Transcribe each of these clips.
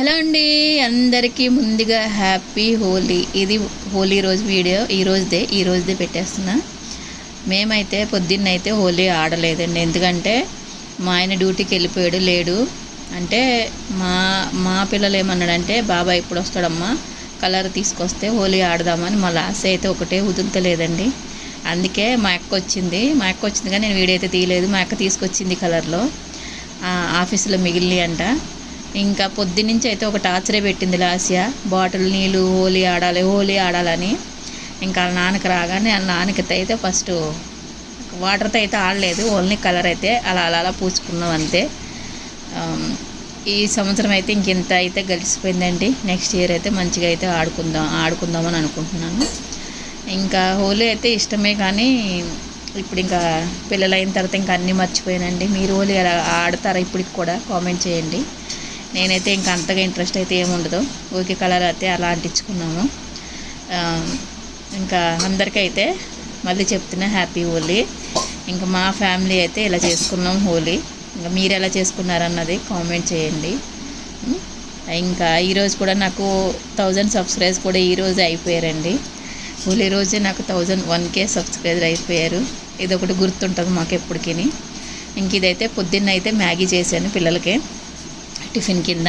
Hello అండి అందరికీ ముందుగా హ్యాపీ హోలీ. ఇది హోలీ రోజు వీడియో. ఈ రోజుదే ఈ రోజుదే పెట్టేస్తున్నా. మేమైతే పొద్దున్నైతే హోలీ ఆడలేదండి. ఎందుకంటే మా ఆయన డ్యూటీకి వెళ్ళిపోయాడు లేడు. అంటే మా మా పిల్లలు ఏమన్నాడంటే బాబాయ్ ఇప్పుడు వస్తాడమ్మా. కలర్ తీసుకొస్తే హోలీ ఆడదామని. మా లాస్ అయితే ఒకటే వదులుతలేదండి. అందుకే మా అక్క వచ్చింది. మా అక్క వచ్చింది కానీ నేను వీడియో అయితే తీయలేదు. మా అక్క తీసుకొచ్చింది కలర్లో. ఆఫీసులో మిగిలి అంట. ఇంకా పొద్దునుంచి అయితే ఒక టార్చరే పెట్టింది లాస్య. బాటిల్ నీళ్ళు హోలీ ఆడాలి హోలీ ఆడాలని. ఇంకా వాళ్ళ నాన్నకి రాగానే వాళ్ళ నాన్నకి అయితే ఫస్ట్ వాటర్తో అయితే ఆడలేదు ఓన్లీ కలర్ అయితే అలా అలా అలా పూసుకున్నాం అంతే. ఈ సంవత్సరం అయితే ఇంకెంత అయితే గడిచిపోయిందండి నెక్స్ట్ ఇయర్ అయితే మంచిగా అయితే ఆడుకుందాం ఆడుకుందామని అనుకుంటున్నాను. ఇంకా హోలీ అయితే ఇష్టమే కానీ ఇప్పుడు ఇంకా పిల్లలు అయిన తర్వాత ఇంకా అన్నీ మర్చిపోయానండి. మీరు హోలీ అలా ఆడతారా ఇప్పటికి కూడా కామెంట్ చేయండి. నేనైతే ఇంకా అంతగా ఇంట్రెస్ట్ అయితే ఏముండదు ఓకే కలర్ అయితే అలా అంటించుకున్నాము. ఇంకా అందరికైతే మళ్ళీ చెప్తున్నా హ్యాపీ హోలీ. ఇంకా మా ఫ్యామిలీ అయితే ఇలా చేసుకున్నాం హోలీ. ఇంకా మీరు ఎలా చేసుకున్నారన్నది కామెంట్ చేయండి. ఇంకా ఈరోజు కూడా నాకు థౌజండ్ సబ్స్క్రైబ్స్ కూడా ఈరోజు అయిపోయారండి. హోలీ రోజే నాకు థౌజండ్ వన్ కే సబ్స్క్రైబర్ అయిపోయారు. ఇది ఒకటి గుర్తుంటుంది మాకు ఎప్పటికీ ఇంక ఇదైతే పొద్దున్న అయితే మ్యాగీ చేశాను పిల్లలకి. టిఫిన్ కింద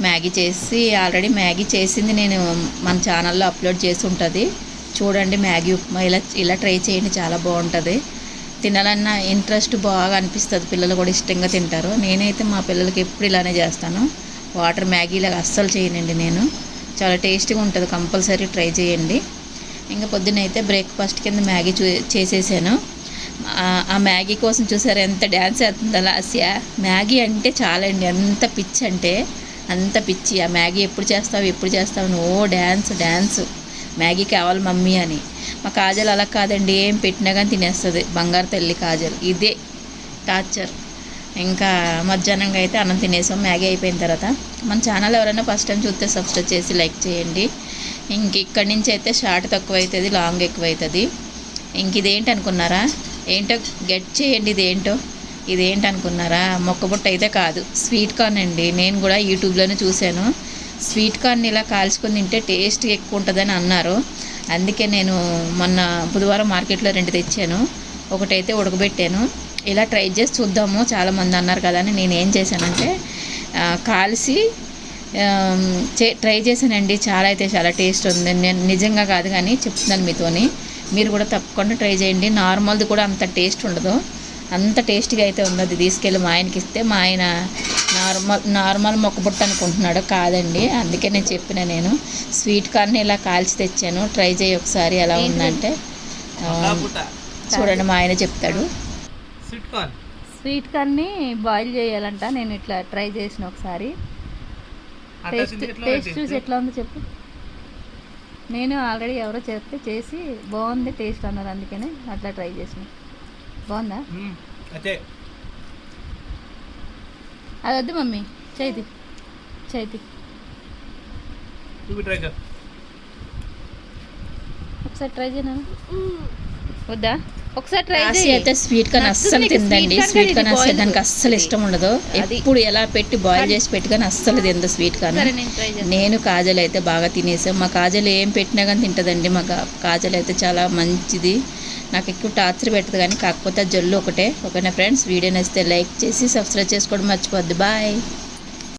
మ్యాగీ చేసి ఆల్రెడీ మ్యాగీ చేసింది నేను మన ఛానల్లో అప్లోడ్ చేసి ఉంటుంది. చూడండి మ్యాగీ ఉప్మా ఇలా ఇలా ట్రై చేయండి చాలా బాగుంటుంది. తినాలన్న ఇంట్రెస్ట్ బాగా అనిపిస్తుంది పిల్లలు కూడా ఇష్టంగా తింటారు. నేనైతే మా పిల్లలకి ఎప్పుడు ఇలానే చేస్తాను. వాటర్ మ్యాగీ మ్యాగీలాగా అస్సలు చేయనండి నేను. చాలా టేస్టీగా ఉంటుంది కంపల్సరీ ట్రై చేయండి. ఇంకా పొద్దున్న అయితే బ్రేక్ఫాస్ట్ కింద మ్యాగీ చూ చేసేసాను. ఆ మ్యాగీ కోసం చూసారు? ఎంత డ్యాన్స్ వేస్తుందో లాస్య మ్యాగీ అంటే చాలండి. ఎంత పిచ్చి అంటే అంత పిచ్చి. ఆ మ్యాగీ ఎప్పుడు చేస్తావు ఎప్పుడు చేస్తావు? ఓ డ్యాన్స్ డ్యాన్స్ మ్యాగీ కావాలి మమ్మీ అని. మా కాజల్ అలా కాదండి. ఏం పెట్టినా కానీ తినేస్తుంది. బంగారు తల్లి కాజల్. ఇదే టార్చర్. ఇంకా మధ్యాహ్నంగా అయితే అన్నం తినేసాం. మ్యాగీ అయిపోయిన తర్వాత. మన ఛానల్ ఎవరైనా ఫస్ట్ టైం చూస్తే సబ్స్క్రైబ్ చేసి లైక్ చేయండి. ఇంక ఇక్కడి నుంచి అయితే షార్ట్ తక్కువ అవుతుంది లాంగ్ ఎక్కువ అవుతుంది ఇంక ఇదేంటి అనుకున్నారా? ఏంటో గెట్ చేయండి ఇదేంటో. ఇదేంటి అనుకున్నారా మొక్కబుట్ట అయితే కాదు. స్వీట్ కార్న్ అండి. నేను కూడా యూట్యూబ్లోనే చూశాను. స్వీట్ కార్న్ ఇలా కాల్చుకొని తింటే టేస్ట్ ఎక్కువ ఉంటుందని అన్నారు. అందుకే నేను మొన్న బుధవారం మార్కెట్లో రెండు తెచ్చాను. ఒకటైతే ఉడకబెట్టాను. ఇలా ట్రై చేసి చూద్దాము. చాలామంది అన్నారు కదా అని నేను ఏం చేశానంటే కాల్చి ట్రై చేశానండి. చాలా అయితే చాలా టేస్ట్ ఉంది. నేను నిజంగా కాదు కానీ చెప్తున్నాను మీతోని. మీరు కూడా తప్పకుండా ట్రై చేయండి. నార్మల్ది కూడా అంత టేస్ట్ ఉండదు. అంత టేస్ట్గా అయితే ఉన్నది. తీసుకెళ్ళి మా ఆయనకి ఇస్తే మా ఆయన నార్మల్ నార్మల్ మొక్కబుట్ట అనుకుంటున్నాడు కాదండి. అందుకే నేను చెప్పిన నేను స్వీట్ కార్న్ ఇలా కాల్చి తెచ్చాను. ట్రై చేయి ఒకసారి ఎలా ఉందంటే. చూడండి మా ఆయన చెప్తాడు. స్వీట్ కార్న్ని బాయిల్ చేయాలంట. నేను ఇట్లా ట్రై చేసిన ఒకసారి. టేస్ట్ టేస్ట్ చూసి ఎట్లా ఉందో చెప్పు. నేను ఆల్రెడీ ఎవరో చెప్తే చేసి బాగుంది టేస్ట్ అన్నారు అందుకనే అట్లా ట్రై చేసిన. బాగుందా? అది వద్దు మమ్మీ చైతి చైతి. ఒకసారి ట్రై చేయను వద్దా? ఒకసారి ట్రై చేసి అయితే స్వీట్ కార్న్ అస్సలు తిందండి స్వీట్ కార్న్ అసలు దానికి అస్సలు ఇష్టం ఉండదు. ఎప్పుడు ఎలా పెట్టి బాయిల్ చేసి పెట్టి కానీ అస్సలు తిందు స్వీట్ కార్న్ నేను కాజల్ అయితే బాగా తినేసాం. మా కాజల్ ఏం పెట్టినా కానీ తింటుందండి. మా కాజల్ అయితే చాలా మంచిది. నాకు ఎక్కువ టార్చర్ పెట్టదు కానీ కాకపోతే జల్లు ఒకటే. ఓకేనా ఫ్రెండ్స్ వీడియో నచ్చితే లైక్ చేసి సబ్స్క్రైబ్ చేసుకోవడం మర్చిపోద్ది బాయ్